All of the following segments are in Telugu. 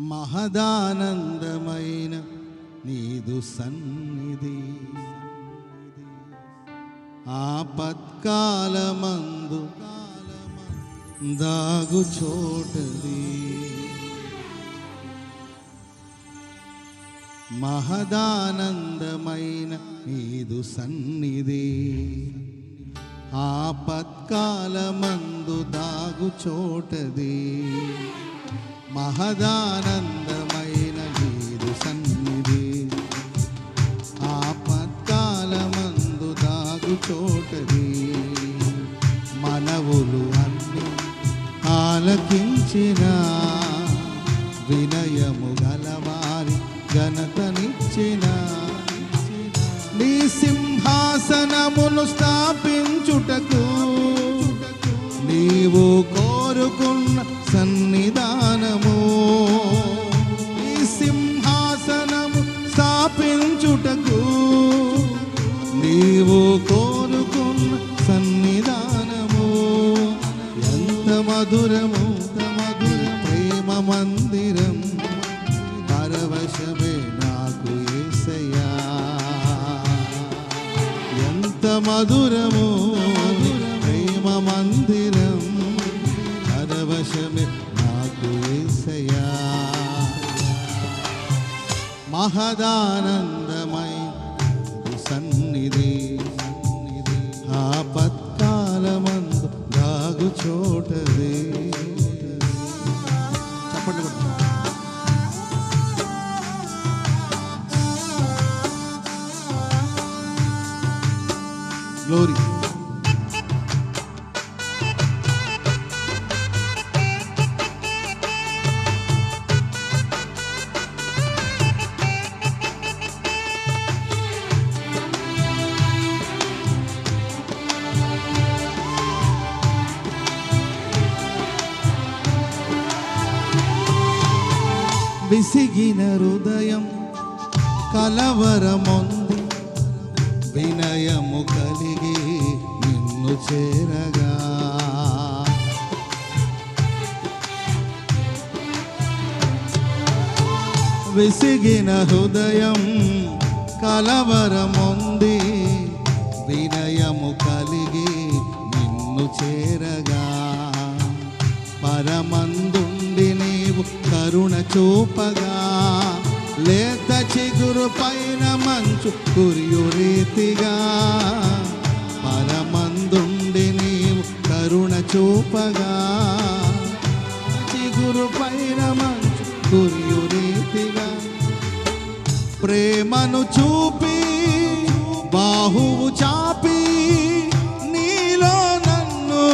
మహదానందమైన నీదు సన్నిధి. ఆపత్కాలమందు దాగు చోటది. మహదానందమైన నీదు సన్నిధి. ఆపత్కాలమందు దాగు చోటది. మహదానందమైన నీదు సన్నిధి. ఆపత్కాలమందు దాగు చోటది మనవులు అన్ని ఆలకించిన వినయము గలవారి ఘనతనిచ్చిన. నీ సింహాసనమును స్థా మధురము ప్రేమ మందిరం పరవశమే నాకు ఏసయ్యా. మహదానందమై సన్నిధి ఆపత్కాలమందు దాగు చోటదే గ్లోరీ విసిగిన హృదయం కలవరమొంది వినయము కలిగి నిన్ను చేరగా. విసిగిన హృదయం కలవరముంది. వినయము కలిగి నిన్ను చేరగా. పరమందుండి నీవు కరుణ చూపగా. లే చిగురు పైన మంచు కురియు రీతిగా. పరమందుండి నీవు కరుణ చూపగా. చిగురు పైన మంచు కురియు రీతిగా. ప్రేమను చూపి బాహువు చాపి నీలో నన్ను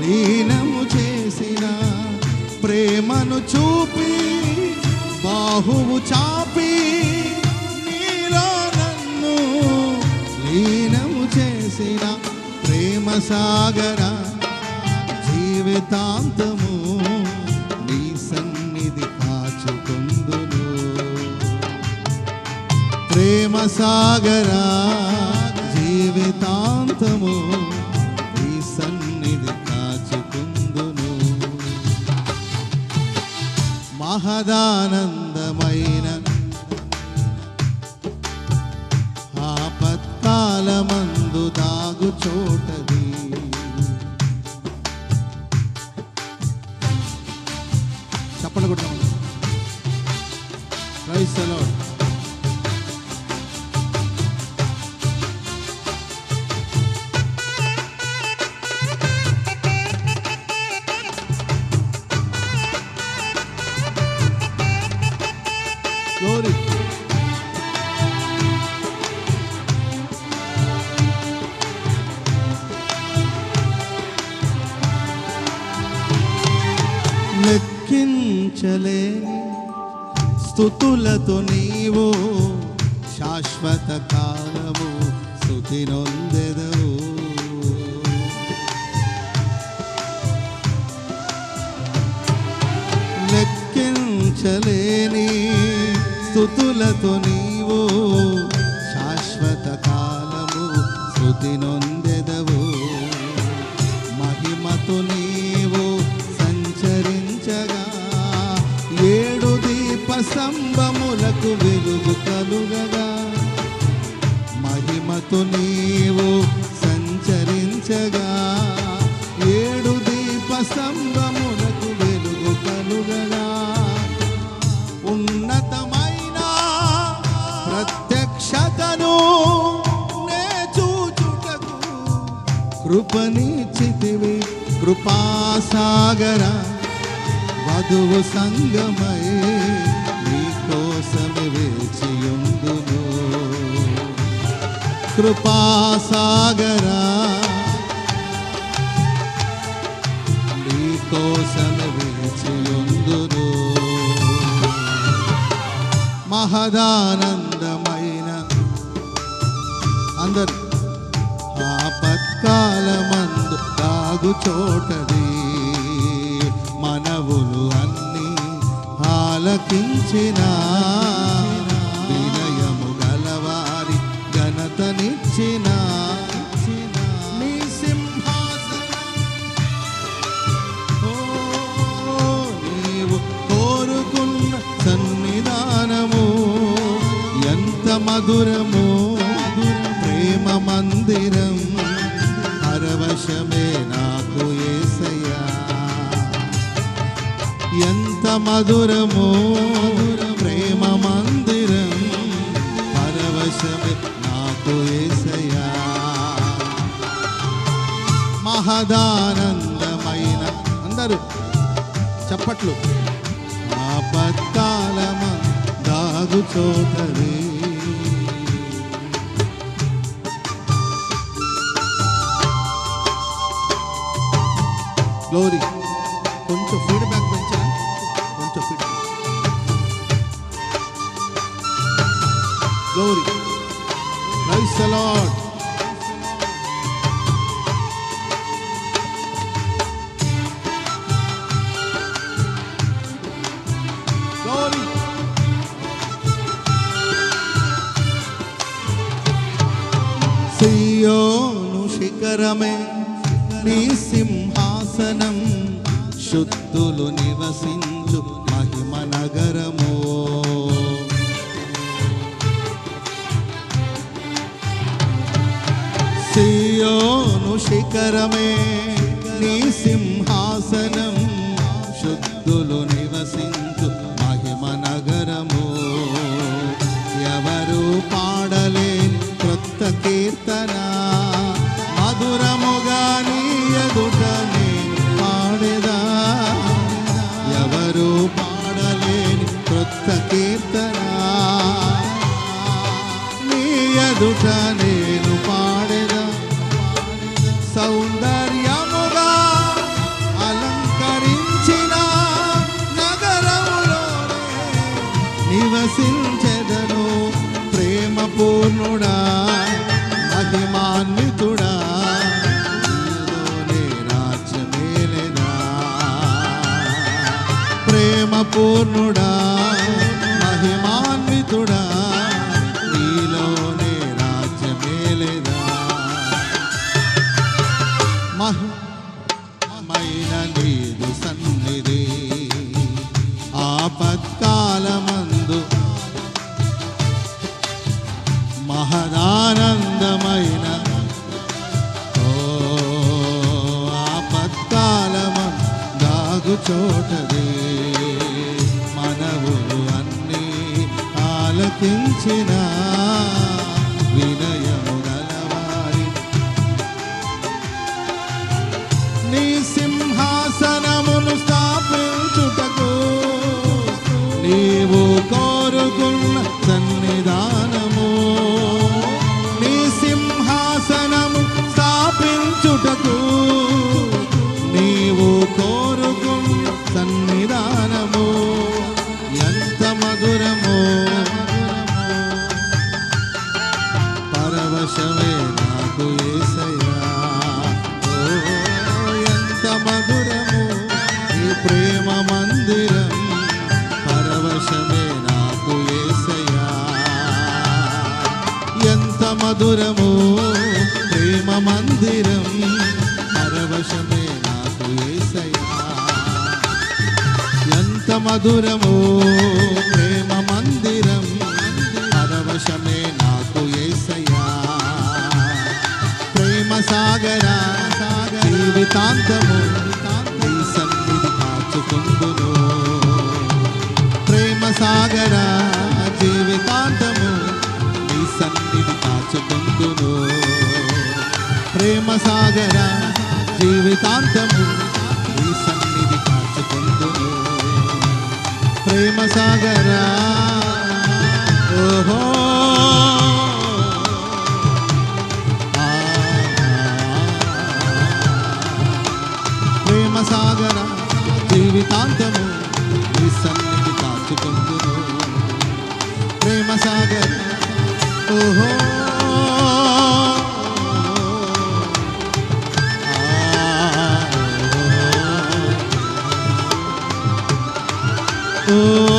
లీనము చేసిన ప్రేమను చూపి బాహువు చాపి చేసిన ప్రేమ సాగర జీవితాంతము నీ సన్నిధి కాచుకుందును. ప్రేమ సాగర జీవితాంతము నీ సన్నిధి కాచుకుందును. మహదానందమైన దాగు స్థుతులతో నీవు శాశ్వత కాలము స్థుతి నొందెదవు లెక్కించలేని స్థుతులతో నీవు శాశ్వత కాలము స్థుతి నొందెదవు స్తంభములకు వెలుగు కలుగగా మహిమతో నీవు సంచరించగా. ఏడు దీప స్తంభములకు వెలుగు కలుగగా ఉన్నతమైన ప్రత్యక్షతను నే చూచుటకు కృపనిచ్చితివి కృపాసాగర వధువు సంగమయే. కృపాసాగరా. నీ వేచియుందును మహదానందమైన అందరు ఆపత్కాలమందు తాగు చోటది. మనవులు అన్నీ ఆలకించిన ఘనతనిచ్చిన నీ సింహాసనం. నీవు కోరుకున్న సన్నిధానము ఎంత మధురము ప్రేమ మందిరం పరవశమే నాకు ఏసయ్యా. ఎంత మధురము మహదానందమైన అందరూ చప్పట్లు. ఆపత్కాలమ దాగు చోటరే గ్లోరీ. శిఖరమే నీ సింహాసనం. శుద్ధులు నివసించు మహిమ నగరము. సియోను శిఖరమే నీ సింహాసనం. ఎదుట నేను పాడేదా? ఎవరు పాడలేని క్రొత్త కీర్తన? నీ ఎదుట నేను పాడేదా? సౌందర్యముగా అలంకరించిన నగరములోనే నివసించెదను ప్రేమ పూర్ణుడా మహిమాన్వితుడా ప్రేమ పూర్ణుడా మహిమాన్వితుడా నీలోనే రాజ్యమేలెదా మహిమైన నీదు సన్నిధి ఆపత్కాలమందు మహదానందమైన ఓ ఆలకించినా వినయము మధురము ప్రేమ మందిరం పరవశమే నాకు ఏసయా ఎంత మధురము ప్రేమ మందిరం పరవశమే నాకు ఏసయా ప్రేమ సాగరా జీవితాంతము సన్నిధి కాచుకుందును ప్రేమ సాగరా ప్రేమ సాగర జీవితాంతము నీ సన్నిధి కాచుకుందును ప్రేమ సాగరా Ooh.